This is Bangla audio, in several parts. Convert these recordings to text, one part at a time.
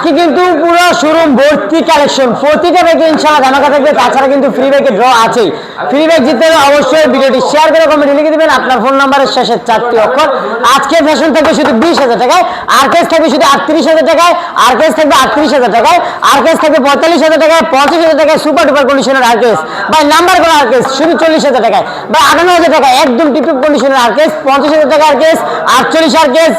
আজকে কিন্তু পুরো শোরুম ভর্তি কালেকশন প্রতিটা ব্যাগে ইনশাল্লাহ ধামাকা থাকবে, তাছাড়া কিন্তু ফ্রি ব্যাগে ড্র আছেই। ফ্রি ব্যাগ জিততে হলে অবশ্যই ভিডিওটি শেয়ার করে কমেন্টে লিখে দেবেন। আপনার ফোন নাম্বারের শেষের চারটি অক্ষর। আজকে ফ্যাশন থাকবে শুধু বিশ হাজার টাকায়, আর কেস থাকবে শুধু আটত্রিশ হাজার টাকায়, আর কেস থাকবে আটত্রিশ হাজার টাকায়, আর কেস থাকবে পঁয়তাল্লিশ হাজার টাকায় পঞ্চাশ হাজার টাকায় সুপার ডুপার কন্ডিশনের আর কেস ভাই নাম্বার করা আর কেস শুধু চল্লিশ হাজার টাকায়। বা আটান্ন হাজার টাকা একদম টিপটিপ কন্ডিশনের আর কেস পঞ্চাশ হাজার টাকা আর কেস আটচল্লিশ আর কেস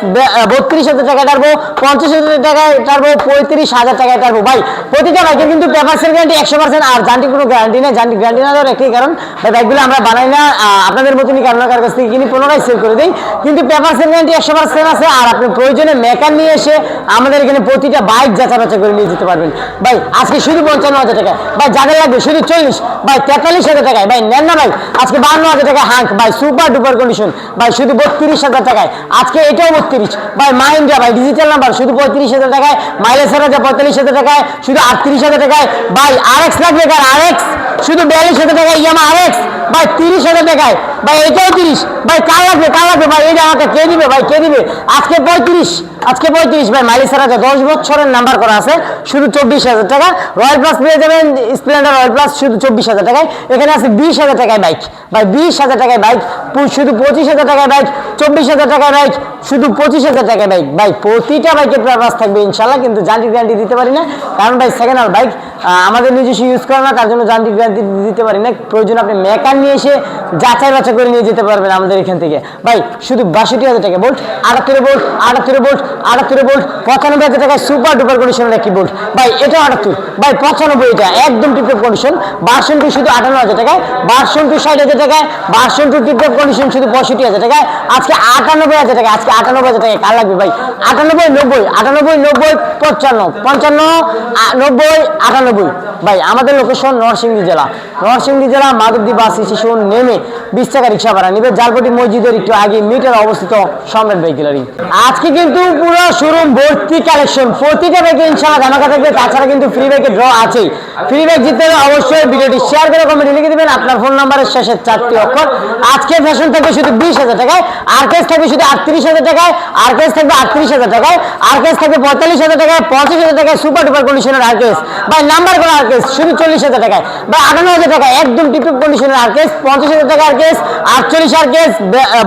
বত্রিশ হাজার টাকা টারবো পঞ্চাশ হাজার টাকায় টারবো পঁয়ত্রিশ হাজার টাকায় টারবো ভাই, প্রতিটা বাইকের কিন্তু পেপারসের গ্যারান্টি একশো পার্সেন্ট আর যান্ত্রিক কোনো গ্যারান্টি নেই। যান্ত্রিক গ্যারান্টি না দেওয়ার একটাই কারণ বাইকগুলো আমরা বানাই না আপনাদের মতনই কারণ কার কাছ থেকে কিনি, পুনরায় সেল করে দিই। কিন্তু পেপারসের গ্যারান্টি একশো পার্সেন্ট আছে, আর আপনি প্রয়োজনে মেকার নিয়ে এসে আমাদের এখানে প্রতিটা বাইক যাচা বাচা করে নিয়ে যেতে পারবেন। ভাই, আজকে শুধু পঞ্চান্ন হাজার টাকা ভাই যাদের লাগবে শুধু চল্লিশ। ভাই, তেতাল্লিশ হাজার টাকায়। ভাই, নেন না ভাই, আজকে বান্ন হাজার টাকা হাঁক ভাই সুপার ডুপার কন্ডিশন ভাই, শুধু বত্রিশ হাজার টাকায়। আজকে এটাও বত্রিশ। ভাই মাইন্ডা ভাই ডিজিটাল নাম্বার শুধু পঁয়ত্রিশ হাজার টাকায়। মাইলেজ হাজার পঁয়তাল্লিশ হাজার টাকায়, শুধু আটত্রিশ হাজার টাকায়। ভাই আর এক্স লাগবে আর এক্স শুধু বিয়াল্লিশ হাজার টাকায় ইয়ামা আর এক্স ভাই, তিরিশ হাজার টাকায় ভাই এটাও তিরিশ ভাই, কার লাগবে কার লাগবে? ভাই, এই জায়গাটা কে দিবে? ভাই, কে দিবে? আজকে পঁয়ত্রিশ। আজকে পঁয়ত্রিশ, ভাই মাইলেজ হাজার দশ বছরের নাম্বার করা আছে, শুধু চব্বিশ হাজার টাকা। রয়্যাল প্লাস পেয়ে যাবেন স্প্লেন্ডার রয়্যাল প্লাস শুধু চব্বিশ হাজার টাকায়। এখানে আছে বিশ হাজার টাকায় বাইক ভাই, বিশ হাজার টাকায় বাইক শুধু পঁচিশ হাজার টাকায় বাইক চব্বিশ হাজার টাকায় বাইক শুধু পঁচিশ হাজার টাকায় বাইক ভাই, প্রতিটা বাইকের প্রাইস থাকবে ইনশাল্লাহ, কিন্তু যান্ত্রিক গ্যারান্টি দিতে পারি না। কারণ ভাই সেকেন্ড হ্যান্ড বাইক আমাদের নিজস্ব ইউজ করে না, তার জন্য যান্ত্রিক গ্যারান্টি দিতে পারি না। প্রয়োজন আপনি মেকার নিয়ে এসে যাচাই বাছাই করে নিয়ে যেতে পারবেন আমাদের এখান থেকে। ভাই, শুধু বাষট্টি হাজার টাকা, বোল্ট? আটাত্তর বোল্ট আটাত্তর বোল্ট আটাত্তর বোল্ট, পঁচানব্বই হাজার টাকায় সুপার ডুপার কন্ডিশনের একটি বোল্ট। ভাই, এটা আটাত্তর। ভাই, পঁচানব্বই এটা, একদম টিপটপ কন্ডিশন বার্সন টু শুধু আটান্ন হাজার টাকায় বার্সন টু ষাট হাজার টাকায় বার্সন টু টিপটপ কন্ডিশন শুধু পঁয়ষট্টি হাজার টাকায়, আজকে আটানব্বই হাজার টাকা আজকে আটানব্বই হাজার টাকা কার লাগবে ভাই? আটানব্বই, নব্বই আটানব্বই, নব্বই, পঞ্চান্ন পঞ্চান্ন নব্বই, আটানব্বই। ভাই, আমাদের লোকেশন নরসিংদী জেলা। নরসিংদী জেলা মাধবদী বাস স্টেশন নেমে বিশ টাকা রিক্সা ভাড়া নিবে। জালপটি মসজিদের একটু আগে মিটার অবস্থিত সম্রাট বাইক আজকে কিন্তু পুরো শোরুম ভর্তি কালেকশন। প্রতিটা ব্যাগে ইনশাআল্লাহ ধামাকা থাকবে। তাছাড়া কিন্তু ফ্রি ব্যাগে ড্র আছে ফ্রি ব্যাগ জিততে হলে অবশ্যই ভিডিওটি শেয়ার করে কমেন্টে লিখে দিবেন। আপনার ফোন নাম্বারের শেষের চারটি অক্ষর। আজকে ফ্যাশন থাকবে শুধু বিশ হাজার টাকায়। আর কেস থাকবে শুধু আটত্রিশ হাজার টাকায়। আর কেস থাকবে আটত্রিশ হাজার টাকায়। আর কেস থাকবে পঁয়তাল্লিশ হাজার টাকায়। পঞ্চাশ হাজার টাকায় সুপার ডুপার কন্ডিশনের আর কেস ভাই নাম্বার করা আর কেস শুধু চল্লিশ হাজার টাকায়। বা আটান্ন হাজার টাকায়। একদম টিপটিপ কন্ডিশনের আর পঞ্চাশ হাজার টাকা আর কেস, আটচল্লিশ আর কেস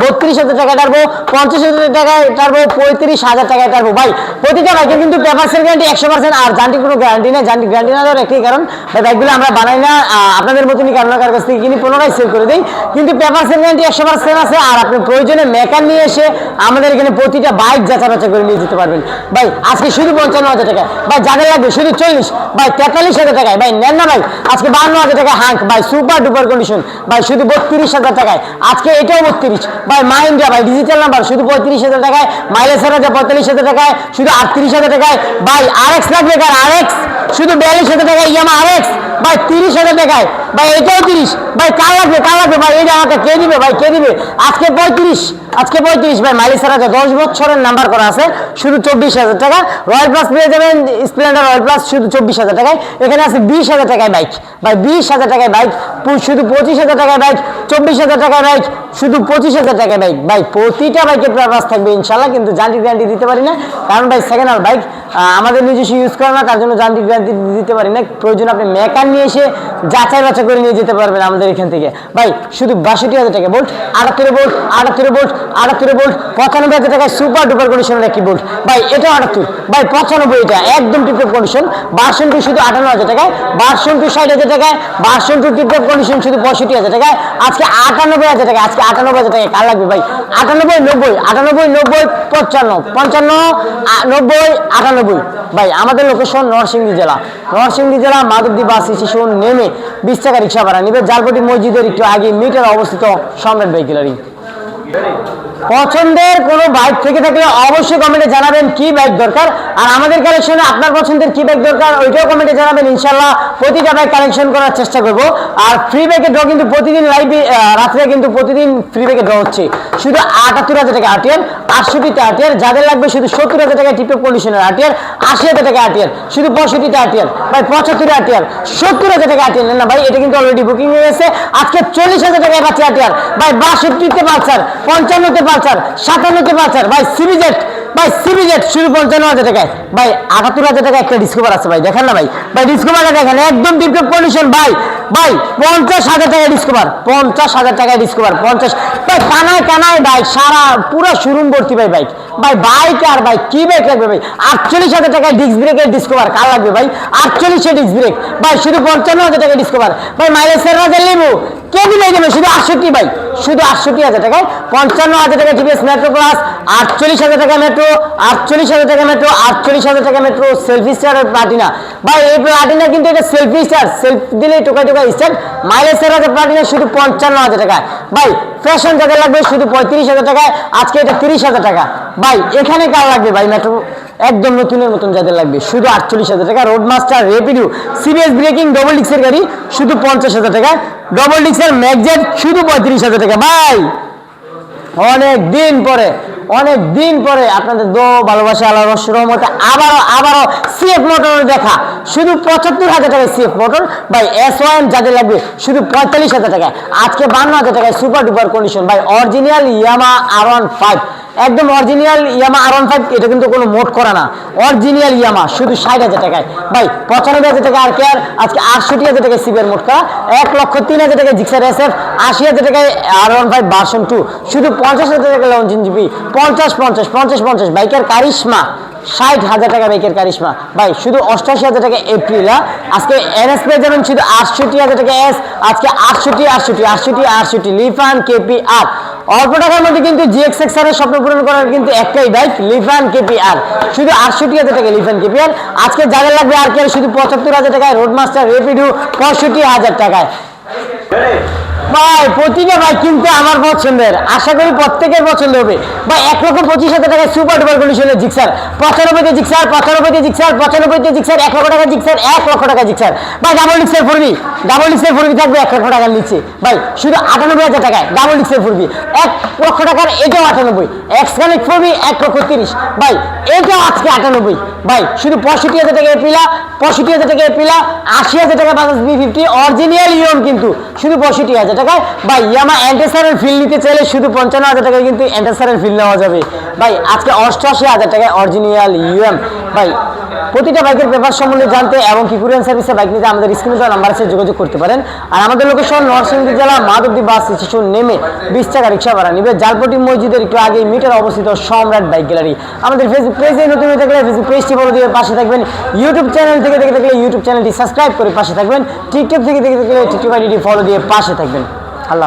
বত্রিশ হাজার টারবো পঞ্চাশ হাজার টাকায় টারবো পঁয়ত্রিশ হাজার টাকায় টারবো ভাই, প্রতিটা বাইকের কিন্তু গ্যারান্টি একশো পার্সেন্ট আর কোনো গ্যারান্টি নেই। গ্যারান্টি না দেওয়ার কারণ বাইকগুলো আমরা বানাই না আপনাদের মতনই কারণ কার কাছ থেকে কিনি, পুনরায় সেল করে দিই। কিন্তু পেপারসের গ্যারান্টি একশো পার্সেন্ট আছে, আর আপনি প্রয়োজনে মেকার নিয়ে এসে আমাদের এখানে প্রতিটা বাইক যাচা বাচা করে নিয়ে যেতে পারবেন। ভাই, আজকে শুধু পঞ্চান্ন হাজার টাকা। ভাই, যাদের লাগবে শুধু চল্লিশ, ভাই, তেতাল্লিশ হাজার টাকায়। ভাই, নেন না ভাই, আজকে বান্ন হাজার টাকা হাঁক ভাই সুপার ডুপার কন্ডিশন ভাই, শুধু বত্রিশ হাজার টাকায়। আজকে এটাও বত্রিশ। ভাই মাইন্ডা ভাই ডিজিটাল নাম্বার শুধু পঁয়ত্রিশ হাজার টাকায় মাইলেজ হাজার পঁয়তাল্লিশ হাজার টাকায়, শুধু আটত্রিশ হাজার টাকায়। ভাই আর এক্স লাগবে কার? আর এক্স শুধু বিয়াল্লিশ হাজার টাকায় ইয়ামা আর এক্স ভাই, তিরিশ হাজার টাকায় ভাই, এটাও তিরিশ। ভাই, কার লাগবে কার লাগবে? ভাই, এই আমাকে কে দিবে? ভাই, কে দিবে? আজকে পঁয়ত্রিশ আজকে পঁয়ত্রিশ। ভাই মাইলেজ হাজার দশ বছরের নাম্বার করা আছে। শুধু চব্বিশ হাজার টাকা। রয়্যাল প্লাস পেয়ে যাবেন স্প্লেন্ডার রয়্যাল প্লাস শুধু চব্বিশ হাজার টাকায়। এখানে আছে বিশ হাজার টাকায় বাইক ভাই, বিশ হাজার টাকায় বাইক শুধু পঁচিশ হাজার টাকায় বাইক চব্বিশ হাজার টাকায় বাইক শুধু পঁচিশ হাজার টাকায় বাইক ভাই, প্রতিটা বাইকের প্রাইস থাকবে, ইনশাল্লাহ, কিন্তু যান্ত্রিক গ্যারান্টি দিতে পারি না। কারণ ভাই সেকেন্ড হ্যান্ড বাইক আমাদের নিজস্ব ইউজ করে না, তার জন্য যান্ত্রিক গ্যারান্টি দিতে পারি না। প্রয়োজন আপনি মেকার নিয়ে এসে যাচাই বাছাই করে নিয়ে যেতে পারবেন আমাদের এখান থেকে। ভাই, শুধু বাষট্টি হাজার টাকা বোল্ট আটাত্তর বোল্ট আটাত্তর বোল্ট আটাত্তর বোল্ট পঁচানব্বই হাজার টাকায় সুপার ডুপার কন্ডিশনের একটি বোল্ট ভাই এটা আটাত্তর। ভাই, পঁচানব্বই এটা, একদম টিপটপ কন্ডিশন বার্সন টু শুধু আটান্ন হাজার টাকায় বার্সন টু ষাট হাজার টাকায় বার্সন টু টিপটপ কন্ডিশন শুধু পঁয়ষট্টি হাজার টাকায়। আজকে আটানব্বই হাজার টাকা আজকে আটানব্বই হাজার টাকা, কার লাগবে ভাই? আটানব্বই, নব্বই আটানব্বই, নব্বই, পঞ্চান্ন পঞ্চান্ন নব্বই, আটানব্বই। ভাই, আমাদের লোকেশন নরসিংদী জেলা। নরসিংদী জেলা, মাধবদী বাস স্টেশন নেমে বিশ টাকা রিক্সা ভাড়া নিবে। জালপটি মসজিদের একটু আগে মিটার অবস্থিত সম্রাট ভাই গ্যালারি পছন্দের কোনো বাইক থেকে থাকলে অবশ্যই কমেন্টে জানাবেন কি বাইক দরকার। আর আমাদের কালেকশনে আপনার পছন্দের কি বাইক দরকার, ওইটাও কমেন্টে জানাবেন। ইনশাল্লাহ প্রতিটা বাইক কালেকশন করার চেষ্টা করব। আর ফ্রি বাইকের ড্র কিন্তু প্রতিদিন লাইভে রাত্রে কিন্তু প্রতিদিন ফ্রি বাইকের ড্র হচ্ছে। শুধু আটাত্তর হাজার টাকা আটিয়ার আটষট্টিতে আটিয়ার যাদের লাগবে শুধু সত্তর হাজার টাকা টিপটপ কন্ডিশনের আটিয়ার আশি হাজার টাকা আটিয়ার শুধু পঁয়ষট্টিতে আটিয়ার ভাই, পঁচাত্তর আটিয়ার সত্তর হাজার টাকা আটিয়ার না ভাই, এটা কিন্তু অলরেডি বুকিং হয়ে গেছে। আজকে চল্লিশ হাজার টাকায় পাচ্ছে আটিয়ার ভাই বাষট্টিতে পালসার পঞ্চান্নতে পালসার সাতান্নতে পালসার। ভাই সিরিজেট ভাই সিবিজেড শুধু পঞ্চান্ন হাজার টাকায়। ভাই, আটাত্তর হাজার টাকা একটা ডিসকভার আছে ভাই, দেখেন না ভাই। ভাই ডিসকভারটা দেখেন, একদম টিপটপ কন্ডিশন ভাই ভাই, পঞ্চাশ হাজার টাকায় ডিসকভার পঞ্চাশ হাজার টাকায় ডিসকভার পঞ্চাশ। ভাই কানায় কানায় বাইক সারা, পুরো শোরুম ভর্তি ভাই বাইক ভাই বাইক আর ভাই? কি বাইক লাগবে ভাই? আটচল্লিশ হাজার টাকায় ডিস্ক ব্রেকের ডিসকভার কার লাগবে ভাই? আটচল্লিশে ডিস্ক ব্রেক ভাই, শুধু পঞ্চান্ন হাজার টাকায় ডিসকভার ভাই মাইলেজের হাজার লেবু। কে দিলে দেবে শুধু আটষট্টি, ভাই। শুধু আটষট্টি হাজার টাকায়। পঞ্চান্ন হাজার টাকা টিভিএস মেট্রো প্লাস আটচল্লিশ হাজার টাকা মেট্রো আটচল্লিশ হাজার টাকা মেট্রো আটচল্লিশ হাজার টাকা মেট্রো সেলফি স্টারের প্লাটিনা ভাই, এই প্লাটিনা কিন্তু এটা সেলফি স্টার সেলফ দিলে টোকাই টোকাই স্টার মাইলেজ এর হাজার প্লাটিনা শুধু পঞ্চান্ন হাজার টাকায়। ভাই ফ্যাশন যাদের লাগবে, শুধু পঁয়ত্রিশ হাজার টাকায়। আজকে এটা তিরিশ হাজার টাকা। ভাই, এখানে কার লাগবে? ভাই মেট্রো একদম নতুনের মতন যাদের লাগবে। শুধু আটচল্লিশ হাজার টাকা। রোড মাস্টার রেপিডিউ সিবিএস ব্রেকিং ডবল ডিক্সের গাড়ি, শুধু পঞ্চাশ হাজার টাকা। ডবল ডিক্সের ম্যাগজেট শুধু পঁয়ত্রিশ হাজার টাকা। ভাই, অনেক দিন পরে অনেক দিন পরে আপনাদের দো ভালোবাসা আল্লাহ রহমতে আবারও আবারও সিএফ মোটর দেখা। শুধু পঁচাত্তর হাজার টাকা সিএফ মোটর ভাই এস ওয়ান যাদের লাগবে, শুধু পঁয়তাল্লিশ হাজার টাকা আজকে বান্ন হাজার টাকায় সুপার ডুপার কন্ডিশন ভাই original Yamaha R one five একদম original Yamaha R one five এটা কিন্তু কোনো মোট করা না। অরিজিনাল ইয়ামা, শুধু ষাট হাজার টাকায়। ভাই, পঁচানব্বই হাজার টাকা আর কেয়ার আজকে আটষট্টি হাজার টাকায় সিবিআর মোট করা। এক লক্ষ তিন হাজার টাকায় জিক্সার এস এফ আশি হাজার টাকায় R one five version two শুধু পঞ্চাশ হাজার টাকা লঞ্চিন জিবি পঞ্চাশ পঞ্চাশ পঞ্চাশ পঞ্চাশ। বাইকের কারিশমা ষাট হাজার টাকা বাইকের কারিশমা ভাই, শুধু অষ্টাশি হাজার টাকা এপ্রিল? আজকে এনএস পেয়ে যাবেন শুধু আটষট্টি হাজার টাকা এস আজকে আটষট্টি আটষট্টি আটষট্টি আটষট্টি লিফান কেপি আর অল্প টাকার মধ্যে কিন্তু জিএক্স এক্সারের স্বপ্ন পূরণ করার কিন্তু একটাই বাইক লিফান কেপি আর শুধু আটষট্টি হাজার টাকা লিফান কেপি আর আজকে যাদের লাগবে আর কি শুধু পঁচাত্তর হাজার টাকায় রোড মাস্টার রেপিডু পঁয়ষট্টি হাজার টাকায়। ভাই, প্রতিটা বাইক কিন্তু আমার পছন্দের। আশা করি প্রত্যেকের পছন্দ হবে। ভাই, এক লক্ষ পঁচিশ হাজার টাকা সুপার ডুপার কন্ডিশনের জিক্সার পঁচানব্বইতে জিক্সার পঁচানব্বইতে জিক্সার পঁচানব্বইতে জিক্সার এক লক্ষ টাকা জিক্সার এক লক্ষ টাকা জিক্সার ভাই ডাবল ডিক্সের ফুরবি ডাবল ডিক্সের ফুরবি থাকবে এক লক্ষ টাকার নিচে। ভাই, শুধু আটানব্বই হাজার টাকায় ডাবল ডিক্সের ফুরবি। এক লক্ষ টাকার এটাও আটানব্বই। এক্স কানেক্ট ফুরবি, এক লক্ষ তিরিশ। ভাই, এটাও আজকে আটানব্বই। ভাই, শুধু পঁয়ষট্টি হাজার টাকা এপ্রিলা পঁয়ষট্টি হাজার টাকা এপ্রিলা আশি হাজার টাকা বাজাজ বি ফিফটি অরিজিনাল ইয়ন কিন্তু শুধু পঁয়ষট্টি হাজার টাকায়। ভাই, ইয়ামা অ্যান্টেসারের ফিল নিতে চাইলে শুধু পঞ্চান্ন হাজার টাকায় কিন্তু অ্যান্টেসারের ফিল নেওয়া যাবে। ভাই, আজকে অষ্টআশি হাজার টাকায় অরিজিনাল ইউএম ভাই প্রতিটা বাইকের পেপার সম্বন্ধে জানতে এবং কি কুরিয়ান সার্ভিসে বাইক নিতে আমাদের স্ক্রিনে দেওয়া নাম্বার আছে যোগাযোগ করতে পারেন। আর আমাদের লোকেশন নরসিংদী জেলা মাধবদী বাস স্টেশন নেমে বিশ টাকা রিক্সা ভাড়া নিবে। জালপটি মসজিদের একটু আগে মিটার অবস্থিত সম্রাট বাইক গ্যালারি। আমাদের ফেসবুক পেজে নতুন হয়ে থাকলে ফেসবুক পেজটি ফলো দিয়ে পাশে থাকবেন। ইউটিউব চ্যানেল থেকে দেখে থাকলে ইউটিউব চ্যানেলটি সাবস্ক্রাইব করে পাশে থাকবেন। টিকটক থেকে দেখে থাকলে টিকটক আইডিটি ফলো দিয়ে পাশে থাকবেন। আল্লাহ।